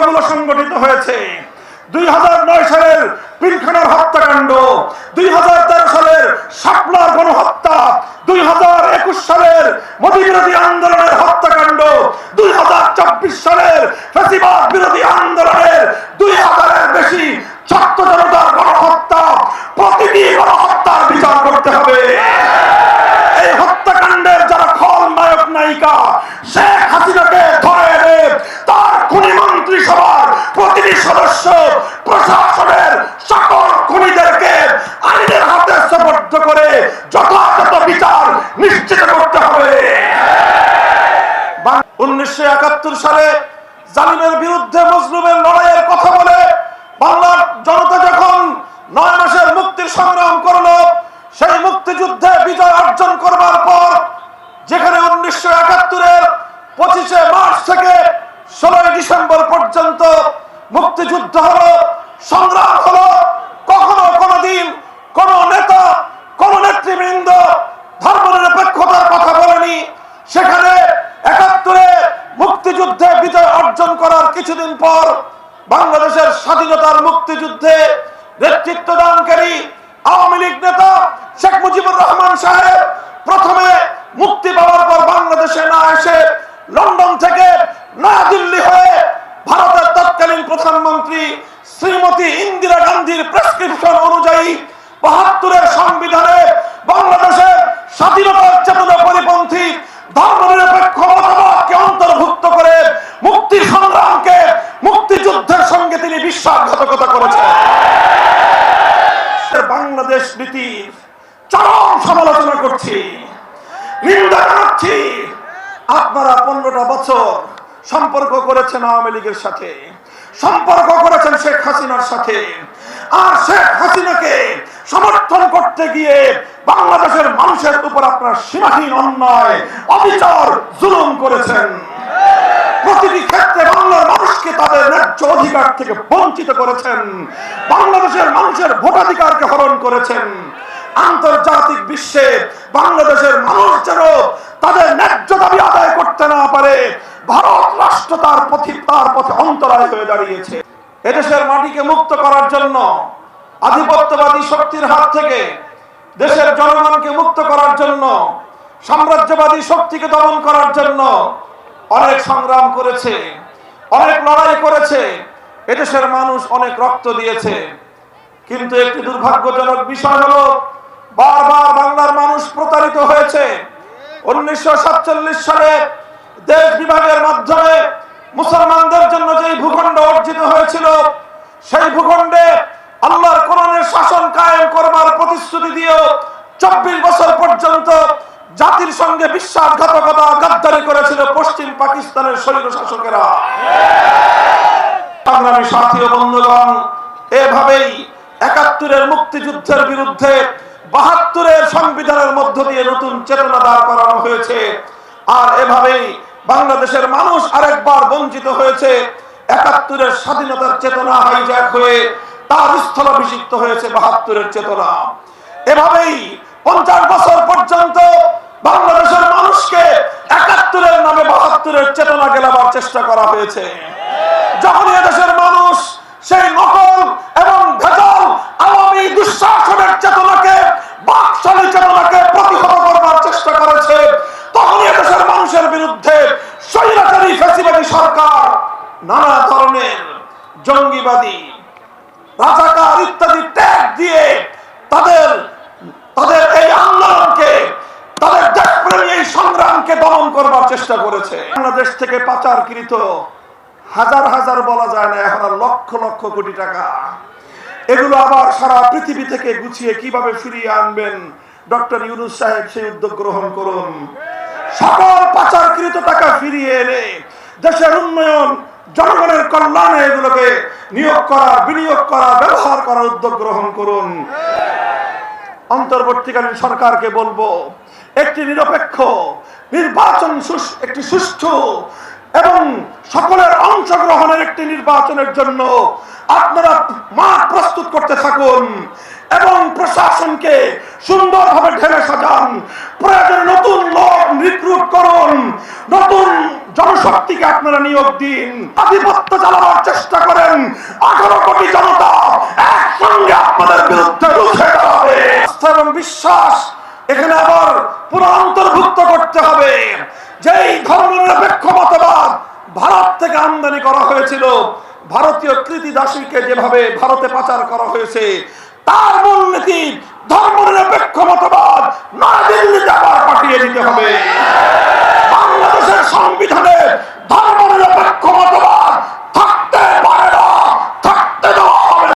হত্যাকাণ্ডগুলো সংগঠিত হয়েছে। দুই হাজার নয় সালের পিলখানার হত্যাকাণ্ড, দুই হাজার তেরো সালের শাপলার গণহত্যা, দুই হাজার একুশ সালের মোদী বিরোধী আন্দোলনের হত্যাকাণ্ড, দুই হাজার চব্বিশ সালের ফেসিবাদ বিরোধী আন্দোলনের, দুই হাজারের বেশি ছাত্র জনতার গণহত্যা, প্রতিটি গণহত্যার বিচার করতে হবে। এই হত্যাকাণ্ডের যারা খলনায়ক নায়িকা শেখ হাসিনাকে প্রশাসনের সকল খুনিদেরকে আইনের হাতে সুপর্দ করে যথাযথ বিচার নিশ্চিত করতে হবে। উনিশশো একাত্তর সালে জালিমের বিরুদ্ধে মজলুমের লড়াইয়ের কথা বলে বাংলার জনতা যখন নয় মাসের মুক্তির সংগ্রাম করল, সেই মুক্তিযুদ্ধে বিজয় অর্জন করবার পর, যেখানে উনিশশো একাত্তরের পঁচিশে মার্চ থেকে ষোলোই ডিসেম্বর পর্যন্ত মুক্তিযুদ্ধ হলো সংগ্রাম হলো কখনো কোন নেতা, কোন নেতৃবৃন্দ ধর্মনিরপেক্ষতার কথা বলেনি। সেখানে একাত্তরে মুক্তিযুদ্ধে বিজয় অর্জন করার কিছুদিন পর বাংলাদেশের স্বাধীনতার মুক্তিযুদ্ধে নেতৃত্ব দানকারী আওয়ামী লীগ নেতা শেখ মুজিবুর রহমান সাহেব প্রথমে মুক্তি পাওয়ার পর বাংলাদেশে না এসে লন্ডন থেকে নয়াদিল্লি হয়ে ভারতের তৎকালীন প্রধানমন্ত্রী শ্রীমতী ইন্দিরা গান্ধীর প্রেসক্রিপশন অনুযায়ী বাহাত্তরের সংবিধানে বাংলাদেশের স্বাধীনতার চেতনা পরিপন্থী ধর্মনিরপেক্ষ মতবাদকে অন্তর্ভুক্ত করে মুক্তি সংগ্রামকে মুক্তিযুদ্ধের সঙ্গে তিনি বিশ্বাসঘাতকতা করেছেন। বাংলাদেশ নীতির চরম সমালোচনা করছি, নিন্দা জানাচ্ছি। আপনারা পনেরোটা বছর সম্পর্ক করেছেন আওয়ামী লীগের সাথে। সম্পর্ক করেছেন শেখ হাসিনার সাথে। আর শেখ হাসিনাকে সমর্থন করতে গিয়ে বাংলাদেশের মানুষের উপর আপনার সীমাহীন অন্যায়, অবিচার, জুলুম করেছেন। প্রতিটি ক্ষেত্রে বাংলার মানুষকে তাদের ন্যায্য অধিকার থেকে বঞ্চিত করেছেন। বাংলাদেশের মানুষের ভোটাধিকারকে হরণ করেছেন। আন্তর্জাতিক বিশ্বে বাংলাদেশের মানুষ যেন তাদের ন্যায্য দাবি আদায় করতে না পারে, ভারত রাষ্ট্র তার পথে তার পথে অন্তরায় হয়ে দাঁড়িয়েছে। এদেশের মাটিকে মুক্ত করার জন্য, আধিপত্যবাদী শক্তির হাত থেকে দেশের জনগণকে মুক্ত করার জন্য, সাম্রাজ্যবাদী শক্তিকে দমন করার জন্য অনেক সংগ্রাম করেছে, অনেক লড়াই করেছে। এদেশের মানুষ অনেক রক্ত দিয়েছে। কিন্তু একটি দুর্ভাগ্যজনক বিষয় হলো, বারবার বাংলার মানুষ প্রতারিত হয়েছে। উনিশশো সাতচল্লিশ সালে দেশ বিভাগের মাধ্যমে মুসলমানদের জন্য যে ভূখণ্ড অর্জিত হয়েছিল, সেই ভূখণ্ডে আল্লাহর কোরআনের শাসন কায়েম করবার প্রতিশ্রুতি দিয়েও চব্বিশ বছর পর্যন্ত জাতির সঙ্গে বিশ্বাসঘাতকতা, গাদ্দারি করেছিল পশ্চিম পাকিস্তানের শৈল শাসকেরা। সংগ্রামী সাথী ও বন্ধুগণ, এভাবেই একাত্তরের মুক্তিযুদ্ধের বিরুদ্ধে বাহাত্তরের সংবিধানের মধ্য দিয়ে নতুন চেতনা দাঁড় করানো হয়েছে। আর এভাবেই বাংলাদেশের মানুষ আরেকবার বঞ্চিত হয়েছে, একাত্তরের স্বাধীনতার চেতনা হাইজ্যাক হয়ে তার স্থলাভিষিক্ত হয়েছে বাহাত্তরের চেতনা। এভাবেই পঞ্চাশ বছর পর্যন্ত বাংলাদেশের মানুষকে একাত্তরের নামে বাহাত্তরের চেতনা গেলাবার চেষ্টা করা হয়েছে। যখন এদেশের মানুষ সেই নকল এবং ভেজাল আওয়ামী দুঃশাসনের চেতনাকে বাকশালী চেতনাকে প্রতিহত করবার চেষ্টা করেছে তখন এদেশের মানুষের বিরুদ্ধে স্বৈরাচারী ফেসিবাদী সরকার নানা ধরনের জঙ্গিবাদী, রাজাকার ইত্যাদি ট্যাগ দিয়ে তাদের তাদের এই আন্দোলনকে, তাদের দেশপ্রেমী এই সংগ্রামকে দমন করবার চেষ্টা করেছে। বাংলাদেশ থেকে পাচারকৃত হাজার হাজার বলা যায় না, এখন লক্ষ লক্ষ কোটি টাকা। এগুলো আবার সারা পৃথিবী থেকে গুছিয়ে কীভাবে ফিরিয়ে আনবেন ডক্টর ইউনুস সাহেব সেই উদ্যোগ গ্রহণ করুন। সকল পাচারকৃত টাকা ফিরিয়ে এনে দেশের উন্নয়ন জনগণের কল্যাণে এগুলোকে নিয়োগ করা, বিনিয়োগ করা, ব্যবহার করার উদ্যোগ গ্রহণ করুন। অন্তর্বর্তীকালীন সরকারকে বলব, একটি নিরপেক্ষ, নির্বাচন একটি সুষ্ঠু এবং সকলের অংশগ্রহণের একটি নির্বাচনের জন্য আপনারা মাঠ প্রস্তুত করতে থাকুন এবং প্রশাসনকে সুন্দরভাবে ঢেলে সাজান। প্রয়োজনে নতুন লোক রিক্রুট করুন। নতুন জনশক্তিকে আপনারা নিয়োগ দিন। আধিপত্য চালাবার চেষ্টা করেন। আঠারো কোটি জনতা একসঙ্গে আপনাদের বিরুদ্ধে রুখে দাঁড়াবে। এবং বিশ্বাস এখানে আবার পুরো অন্তর্ভুক্ত করতে হবে। যেই ধর্মনিরপেক্ষ মতবাদ ভারত থেকে আমদানি করা হয়েছিল। ভারতীয় কৃতি দাসীকে যেভাবে ভারতে পাচার করা হয়েছে, তার মূলনীতি ধর্মনিরপেক্ষ মতবাদ নয়াদিল্লিতে আবার পাঠিয়ে দিতে হবে।